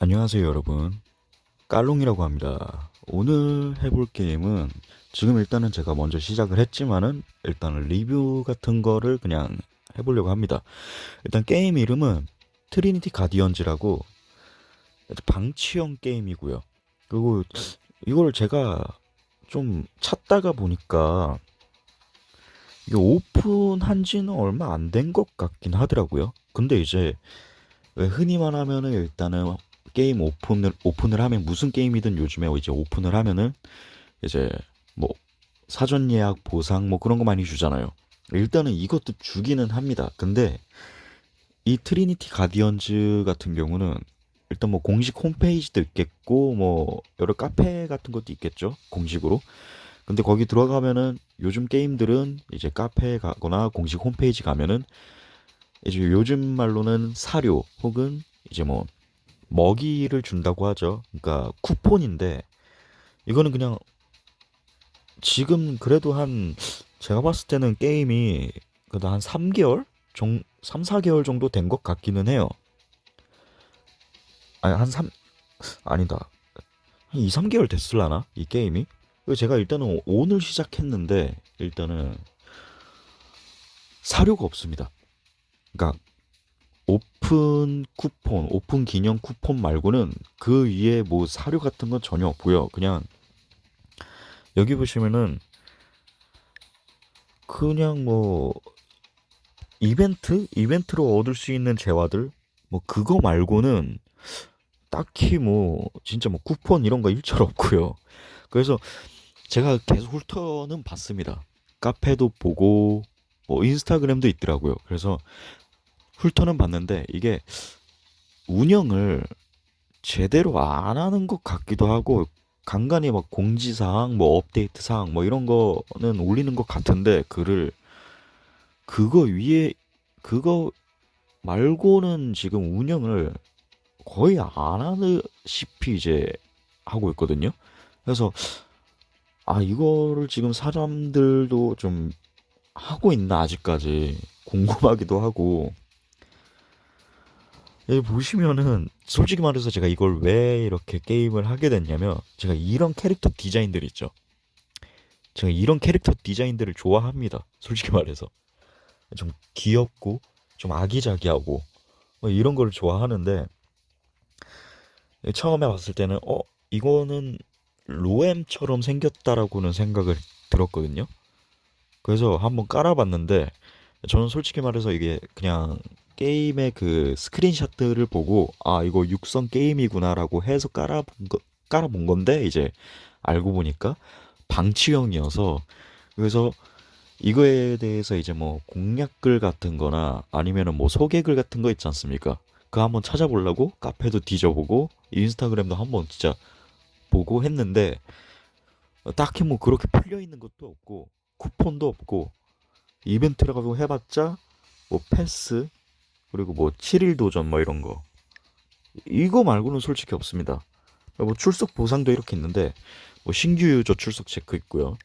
안녕하세요, 여러분. 깔롱이라고 합니다. 오늘 해볼 게임은 지금 일단은 제가 먼저 시작을 했지만은 일단은 리뷰 같은 거를 그냥 해보려고 합니다. 일단 게임 이름은 트리니티 가디언즈라고 방치형 게임이고요. 그리고 이걸 제가 좀 찾다가 보니까 이게 오픈한 지는 얼마 안 된 것 같긴 하더라고요. 근데 이제 왜 흔히만 하면은 일단은 게임 오픈을 오픈을 하면 무슨 게임이든 요즘에 이제 오픈을 하면은 이제 뭐 사전 예약 보상 뭐 그런 거 많이 주잖아요. 일단은 이것도 주기는 합니다. 근데 이 트리니티 가디언즈 같은 경우는 일단 뭐 공식 홈페이지도 있겠고 뭐 여러 카페 같은 것도 있겠죠. 공식으로. 근데 거기 들어가면은 요즘 게임들은 이제 카페에 가거나 공식 홈페이지 가면은 이제 요즘 말로는 사료 혹은 이제 뭐 먹이를 준다고 하죠. 그러니까 쿠폰인데 이거는 그냥 지금 그래도 한 제가 봤을 때는 게임이 그래도 한 3개월 정 3, 4개월 정도 된 것 같기는 해요. 아니 한 3, 아니다. 한 2, 3개월 됐을라나? 이 게임이? 제가 일단은 오늘 시작했는데 일단은 사료가 없습니다. 그러니까 오픈 쿠폰, 오픈 기념 쿠폰 말고는 그 위에 뭐 사료 같은 건 전혀 없고요. 그냥 여기 보시면은 그냥 뭐 이벤트? 이벤트로 얻을 수 있는 재화들? 뭐 그거 말고는 딱히 뭐 진짜 뭐 쿠폰 이런 거 일절 없고요. 그래서 제가 계속 훑어는 봤습니다. 카페도 보고 뭐 인스타그램도 있더라고요. 그래서 훑어는 봤는데 이게 운영을 제대로 안 하는 것 같기도 하고 간간히 막 공지 사항, 뭐 업데이트 사항 뭐 이런 거는 올리는 것 같은데 글을 그거 위에 그거 말고는 지금 운영을 거의 안 하듯이 이제 하고 있거든요. 그래서 아 이거를 지금 사람들도 좀 하고 있나 아직까지 궁금하기도 하고 여기 보시면은 솔직히 말해서 제가 이걸 왜 이렇게 게임을 하게 됐냐면 제가 이런 캐릭터 디자인들 있죠. 제가 이런 캐릭터 디자인들을 좋아합니다. 솔직히 말해서 좀 귀엽고 좀 아기자기하고 뭐 이런 걸 좋아하는데 처음에 봤을 때는 어 이거는 로엠처럼 생겼다라고는 생각을 들었거든요. 그래서 한번 깔아봤는데 저는 솔직히 말해서 이게 그냥 게임의 그 스크린샷들을 보고 아 이거 육성 게임이구나라고 해서 깔아본 거 깔아본 건데 이제 알고 보니까 방치형이어서 그래서 이거에 대해서 이제 뭐 공략글 같은 거나 아니면은 뭐 소개글 같은 거 있지 않습니까? 그거 한번 찾아보려고 카페도 뒤져보고 인스타그램도 한번 진짜 보고 했는데 딱히 뭐 그렇게 풀려 있는 것도 없고 쿠폰도 없고 이벤트라고 해봤자 뭐 패스 그리고 뭐 7일 도전 뭐 이런 거 이거 말고는 솔직히 없습니다. 뭐 출석 보상도 이렇게 있는데 뭐 신규 유저 출석 체크 있고요.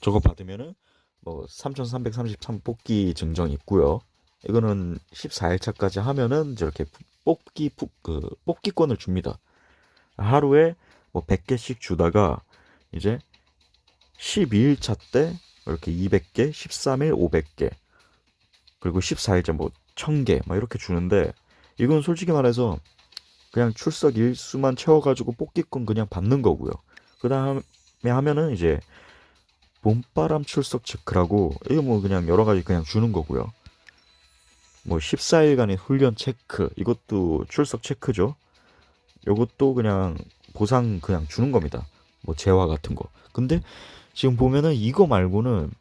저거 받으면은 뭐 3,333 뽑기 증정 있고요. 이거는 14일차까지 하면은 저렇게 뽑기 푸- 그 뽑기권을 줍니다. 하루에 뭐 100개씩 주다가 이제 12일차 때 이렇게 200개, 13일 500개, 그리고 14일째 뭐 1000개 막 이렇게 주는데 이건 솔직히 말해서 그냥 출석 일수만 채워가지고 뽑기권 그냥 받는 거고요. 그 다음에 하면은 이제 봄바람 출석 체크라고 이거 뭐 그냥 여러 가지 그냥 주는 거고요. 뭐 14일간의 훈련 체크 이것도 출석 체크죠. 요것도 그냥 보상 그냥 주는 겁니다. 뭐 재화 같은 거. 근데 지금 보면은 이거 말고는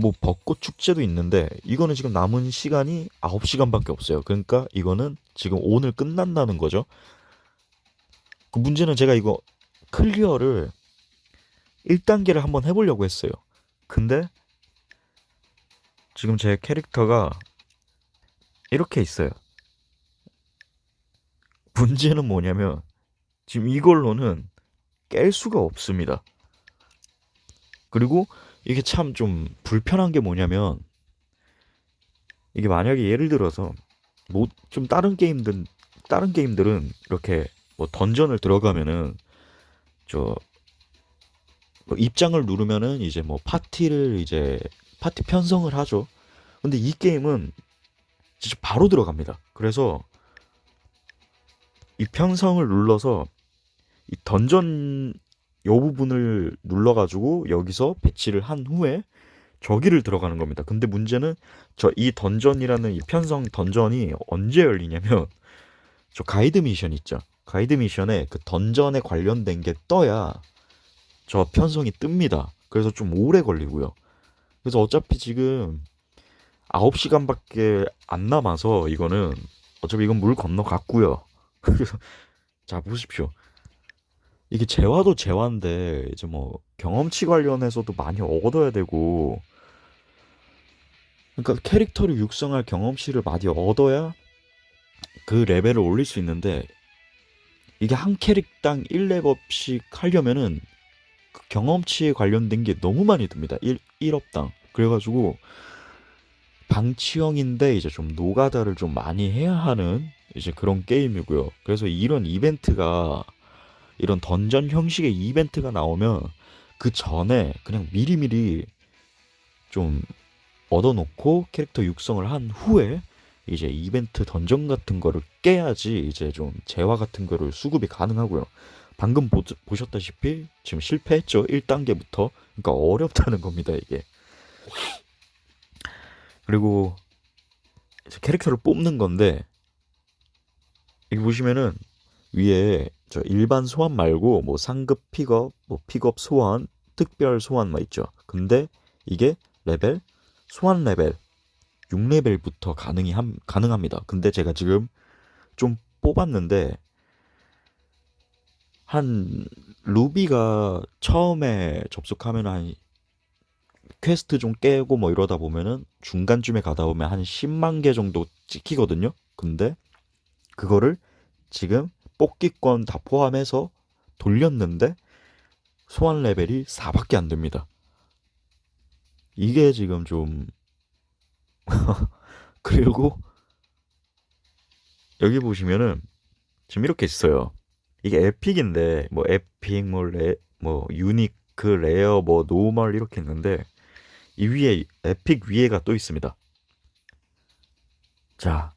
뭐 벚꽃 축제도 있는데 이거는 지금 남은 시간이 9시간밖에 없어요. 그러니까 이거는 지금 오늘 끝난다는 거죠. 그 문제는 제가 이거 클리어를 1단계를 한번 해보려고 했어요. 근데 지금 제 캐릭터가 이렇게 있어요. 문제는 뭐냐면 지금 이걸로는 깰 수가 없습니다. 그리고 이게 참 좀 불편한 게 뭐냐면 이게 만약에 예를 들어서 뭐 좀 다른 게임들 다른 게임들은 이렇게 뭐 던전을 들어가면은 저뭐 입장을 누르면은 이제 뭐 파티를 이제 파티 편성을 하죠. 근데 이 게임은 진짜 바로 들어갑니다. 그래서 이 편성을 눌러서 이 던전 요 부분을 눌러가지고 여기서 배치를 한 후에 저기를 들어가는 겁니다. 근데 문제는 저 이 던전이라는 이 편성 던전이 언제 열리냐면 저 가이드 미션 있죠. 가이드 미션에 그 던전에 관련된 게 떠야 저 편성이 뜹니다. 그래서 좀 오래 걸리고요. 그래서 어차피 지금 9시간밖에 안 남아서 이거는 어차피 이건 물 건너 갔고요. 그래서 자 보십시오. 이게 재화도 재화인데 이제 뭐 경험치 관련해서도 많이 얻어야 되고 그러니까 캐릭터를 육성할 경험치를 많이 얻어야 그 레벨을 올릴 수 있는데 이게 한 캐릭당 1렙업씩 하려면은 그 경험치에 관련된 게 너무 많이 듭니다. 1, 1업당. 그래가지고 방치형인데 이제 좀 노가다를 좀 많이 해야 하는 이제 그런 게임이고요. 그래서 이런 이벤트가 이런 던전 형식의 이벤트가 나오면 그 전에 그냥 미리미리 좀 얻어놓고 캐릭터 육성을 한 후에 이제 이벤트 던전 같은 거를 깨야지 이제 좀 재화 같은 거를 수급이 가능하고요. 방금 보, 보셨다시피 지금 실패했죠. 1단계부터. 그러니까 어렵다는 겁니다, 이게. 그리고 캐릭터를 뽑는 건데 여기 보시면은 위에 저 일반 소환 말고 뭐 상급 픽업, 뭐 픽업 소환, 특별 소환 막 있죠. 근데 이게 레벨 소환 레벨 6레벨부터 가능이 함, 가능합니다. 근데 제가 지금 좀 뽑았는데 한 루비가 처음에 접속하면 한 퀘스트 좀 깨고 뭐 이러다 보면은 중간쯤에 가다 보면 한 10만 개 정도 찍히거든요. 근데 그거를 지금 뽑기권 다 포함해서 돌렸는데 소환 레벨이 4밖에 안 됩니다. 이게 지금 좀 그리고 여기 보시면은 지금 이렇게 있어요. 이게 에픽인데 뭐 에픽 뭐 레 뭐 유니크 레어 뭐 노멀 이렇게 있는데 이 위에 에픽 위에가 또 있습니다. 자,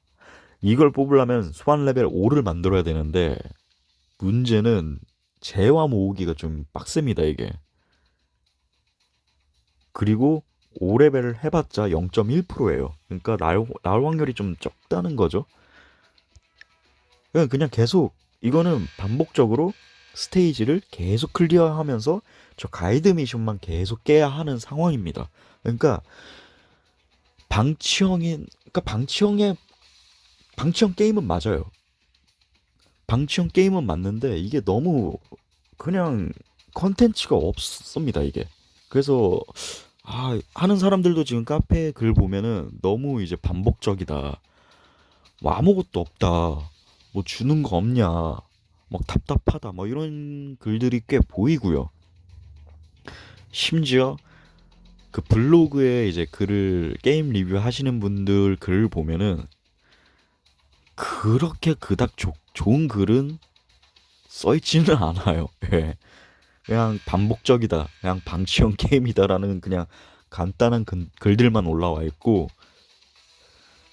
이걸 뽑으려면 소환 레벨 5를 만들어야 되는데 문제는 재화 모으기가 좀 빡셉니다, 이게. 그리고 5레벨을 해봤자 0.1%예요. 그러니까 날, 날 확률이 좀 적다는 거죠. 그냥, 그냥 계속 이거는 반복적으로 스테이지를 계속 클리어하면서 저 가이드 미션만 계속 깨야 하는 상황입니다. 그러니까 방치형인 그러니까 방치형의 방치형 게임은 맞아요. 방치형 게임은 맞는데 이게 너무 그냥 컨텐츠가 없습니다, 이게. 그래서 아, 하는 사람들도 지금 카페 글 보면은 너무 이제 반복적이다. 뭐 아무것도 없다. 뭐 주는 거 없냐. 막 답답하다. 뭐 이런 글들이 꽤 보이고요. 심지어 그 블로그에 이제 글을 게임 리뷰 하시는 분들 글을 보면은 그렇게 그닥 조, 좋은 글은 써있지는 않아요. 예. 그냥 반복적이다. 그냥 방치형 게임이다라는 그냥 간단한 글, 글들만 올라와 있고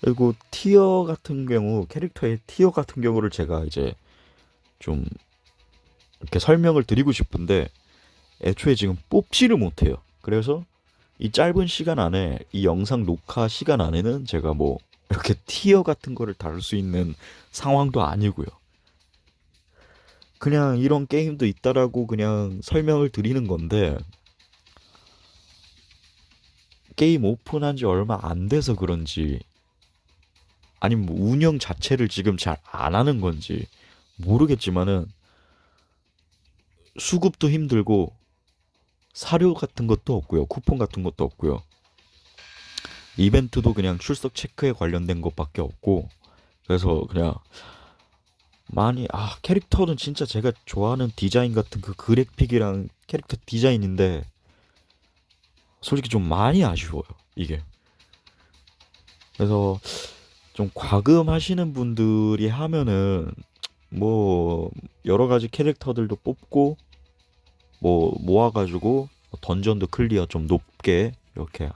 그리고 티어 같은 경우 캐릭터의 티어 같은 경우를 제가 이제 좀 이렇게 설명을 드리고 싶은데 애초에 지금 뽑지를 못해요. 그래서 이 짧은 시간 안에 이 영상 녹화 시간 안에는 제가 뭐 이렇게 티어 같은 거를 다룰 수 있는 상황도 아니고요. 그냥 이런 게임도 있다라고 그냥 설명을 드리는 건데 게임 오픈한 지 얼마 안 돼서 그런지 아니면 뭐 운영 자체를 지금 잘 안 하는 건지 모르겠지만은 수급도 힘들고 사료 같은 것도 없고요. 쿠폰 같은 것도 없고요. 이벤트도 그냥 출석 체크에 관련된 것밖에 없고 그래서 그냥 많이 아 캐릭터는 진짜 제가 좋아하는 디자인 같은 그 그래픽이랑 캐릭터 디자인인데 솔직히 좀 많이 아쉬워요 이게. 그래서 좀 과금하시는 분들이 하면은 뭐 여러 가지 캐릭터들도 뽑고 뭐 모아가지고 던전도 클리어 좀 높게 이렇게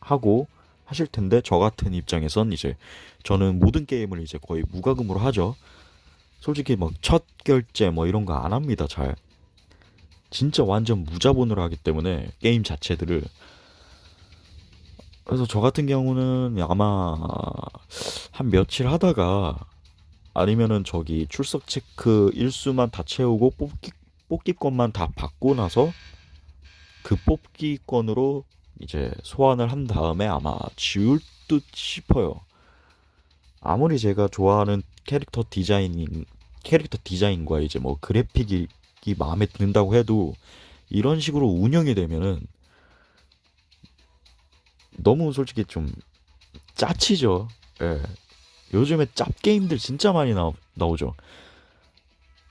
하고 하실 텐데 저 같은 입장에선 이제 저는 모든 게임을 이제 거의 무과금으로 하죠. 솔직히 막 첫 결제 뭐 이런 거 안 합니다. 잘. 진짜 완전 무자본으로 하기 때문에 게임 자체들을 그래서 저 같은 경우는 아마 한 며칠 하다가 아니면은 저기 출석 체크 일수만 다 채우고 뽑기 뽑기권만 다 받고 나서 그 뽑기권으로 이제 소환을 한 다음에 아마 지울 듯 싶어요. 아무리 제가 좋아하는 캐릭터 디자인 캐릭터 디자인과 이제 뭐 그래픽이 이 마음에 든다고 해도 이런 식으로 운영이 되면은 너무 솔직히 좀 짜치죠. 예. 요즘에 짭 게임들 진짜 많이 나, 나오죠.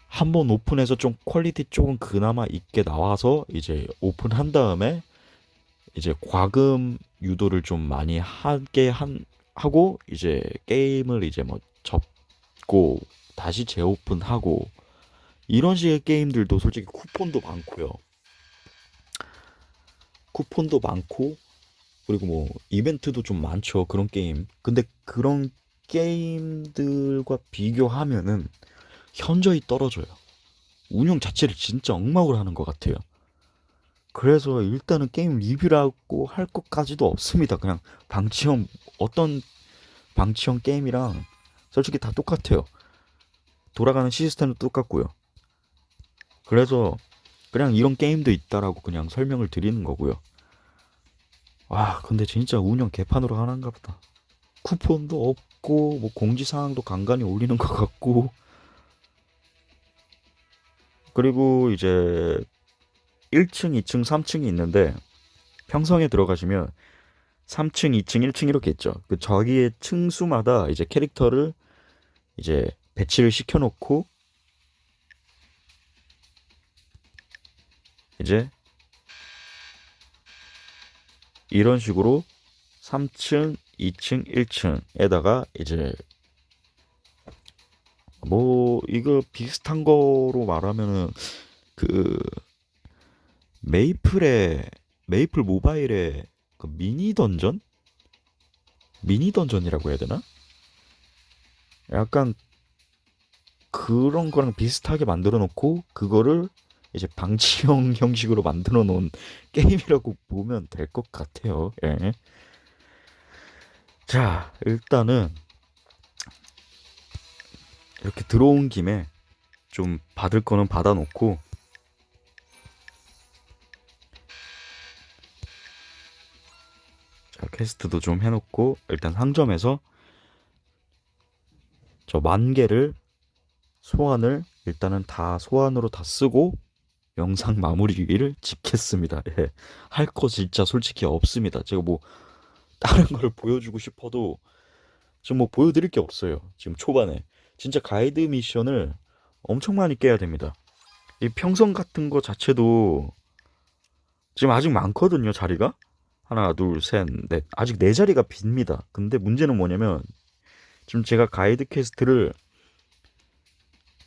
한번 오픈해서 좀 퀄리티 조금 그나마 있게 나와서 이제 오픈한 다음에 이제 과금 유도를 좀 많이 하게 한 하고 이제 게임을 이제 뭐 접고 다시 재오픈하고 이런 식의 게임들도 솔직히 쿠폰도 많고요. 쿠폰도 많고 그리고 뭐 이벤트도 좀 많죠. 그런 게임. 근데 그런 게임들과 비교하면은 현저히 떨어져요. 운영 자체를 진짜 엉망으로 하는 것 같아요. 그래서 일단은 게임 리뷰라고 할 것까지도 없습니다. 그냥 방치형 어떤 방치형 게임이랑 솔직히 다 똑같아요. 돌아가는 시스템도 똑같고요. 그래서 그냥 이런 게임도 있다라고 그냥 설명을 드리는 거고요. 와, 근데 진짜 운영 개판으로 하는가 보다. 쿠폰도 없고 뭐 공지 사항도 간간히 올리는 것 같고 그리고 이제 1층, 2층, 3층이 있는데 평성에 들어가시면 3층, 2층, 1층 이렇게 있죠. 그 저기의 층수마다 이제 캐릭터를 이제 배치를 시켜놓고 이제 이런 식으로 3층, 2층, 1층에다가 이제 뭐 이거 비슷한 거로 말하면은 그 메이플의 메이플 모바일의 그 미니 던전? 미니 던전이라고 해야 되나? 약간 그런 거랑 비슷하게 만들어 놓고 그거를 이제 방치형 형식으로 만들어 놓은 게임이라고 보면 될 것 같아요. 예. 자, 일단은 이렇게 들어온 김에 좀 받을 거는 받아 놓고 퀘스트도 좀 해놓고 일단 상점에서 저 만 개를 소환을 일단은 다 소환으로 다 쓰고 영상 마무리를 짓겠습니다. 예. 할 거 진짜 솔직히 없습니다. 제가 뭐 다른 걸 보여주고 싶어도 지금 뭐 보여드릴 게 없어요. 지금 초반에 진짜 가이드 미션을 엄청 많이 깨야 됩니다. 이 평성 같은 거 자체도 지금 아직 많거든요. 자리가 하나, 둘, 셋, 넷 아직 네 자리가 빕니다. 근데 문제는 뭐냐면 지금 제가 가이드 퀘스트를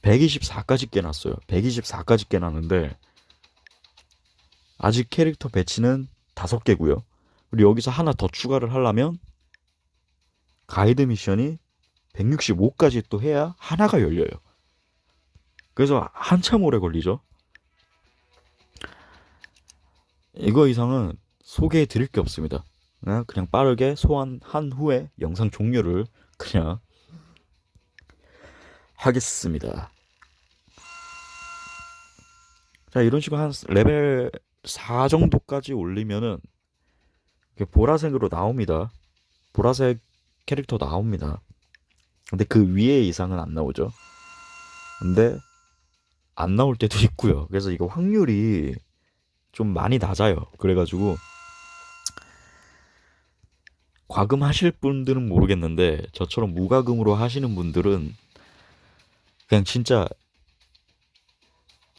124까지 깨놨어요. 124까지 깨놨는데 아직 캐릭터 배치는 5개고요. 그리고 여기서 하나 더 추가를 하려면 가이드 미션이 165까지 또 해야 하나가 열려요. 그래서 한참 오래 걸리죠. 이거 이상은 소개해 드릴 게 없습니다. 그냥, 그냥 빠르게 소환한 후에 영상 종료를 그냥 하겠습니다. 자, 이런 식으로 한 레벨 4 정도까지 올리면은 보라색으로 나옵니다. 보라색 캐릭터 나옵니다. 근데 그 위에 이상은 안 나오죠. 근데 안 나올 때도 있고요. 그래서 이거 확률이 좀 많이 낮아요. 그래가지고 과금하실 분들은 모르겠는데 저처럼 무과금으로 하시는 분들은 그냥 진짜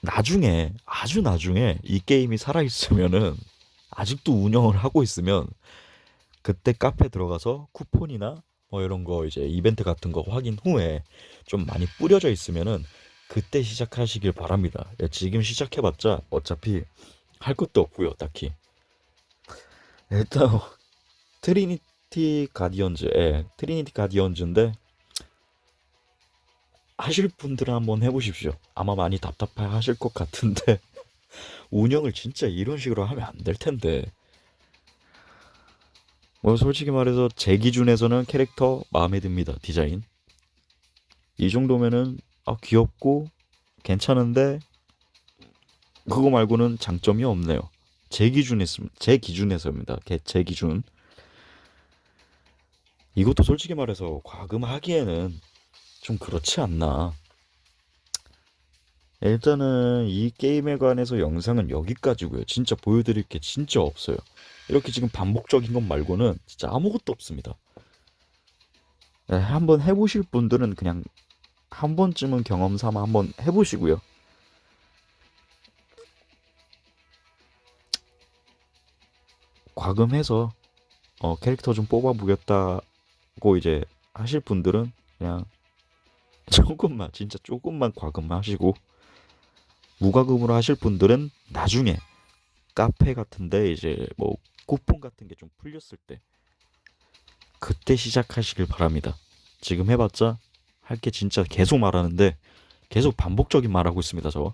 나중에 아주 나중에 이 게임이 살아 있으면은 아직도 운영을 하고 있으면 그때 카페 들어가서 쿠폰이나 뭐 이런 거 이제 이벤트 같은 거 확인 후에 좀 많이 뿌려져 있으면은 그때 시작하시길 바랍니다. 예, 지금 시작해봤자 어차피 할 것도 없고요, 딱히. 일단 트리니 티 가디언즈, 예, 트리니티 가디언즈인데 하실 분들은 한번 해보십시오. 아마 많이 답답해 하실 것 같은데 운영을 진짜 이런 식으로 하면 안 될 텐데. 뭐 솔직히 말해서 제 기준에서는 캐릭터 마음에 듭니다. 디자인. 이 정도면은 아 귀엽고 괜찮은데 그거 말고는 장점이 없네요. 제 기준에서 제 기준에서입니다. 개- 제 기준. 이것도 솔직히 말해서 과금하기에는 좀 그렇지 않나. 일단은 이 게임에 관해서 영상은 여기까지고요. 진짜 보여드릴 게 진짜 없어요. 이렇게 지금 반복적인 것 말고는 진짜 아무것도 없습니다. 네, 한번 해보실 분들은 그냥 한 번쯤은 경험 삼아 한번 해보시고요. 과금해서 어, 캐릭터 좀 뽑아보겠다 고 이제 하실 분들은 그냥 조금만 진짜 조금만 과금하시고 무과금으로 하실 분들은 나중에 카페 같은데 이제 뭐 쿠폰 같은 게 좀 풀렸을 때 그때 시작하시길 바랍니다. 지금 해봤자 할 게 진짜 계속 말하는데 계속 반복적인 말하고 있습니다. 저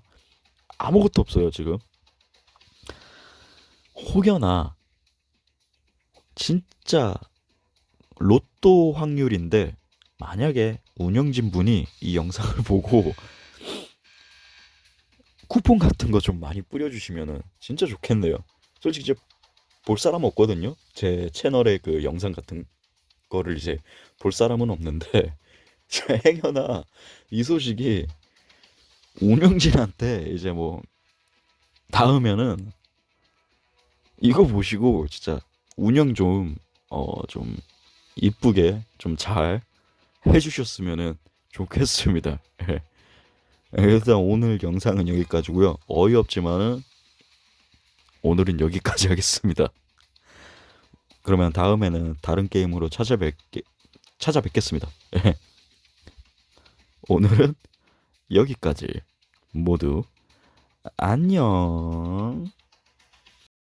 아무것도 없어요 지금. 혹여나 진짜 로또 확률인데 만약에 운영진 분이 이 영상을 보고 쿠폰 같은 거 좀 많이 뿌려주시면은 진짜 좋겠네요. 솔직히 이제 볼 사람 없거든요. 제 채널에 그 영상 같은 거를 이제 볼 사람은 없는데 행여나 이 소식이 운영진한테 이제 뭐 닿으면은 이거 보시고 진짜 운영 좀어좀 이쁘게 좀 잘 해주셨으면은 좋겠습니다. 예. 일단 오늘 영상은 여기까지고요. 어이없지만은 오늘은 여기까지 하겠습니다. 그러면 다음에는 다른 게임으로 찾아뵙게 찾아뵙겠습니다. 예. 오늘은 여기까지 모두 안녕.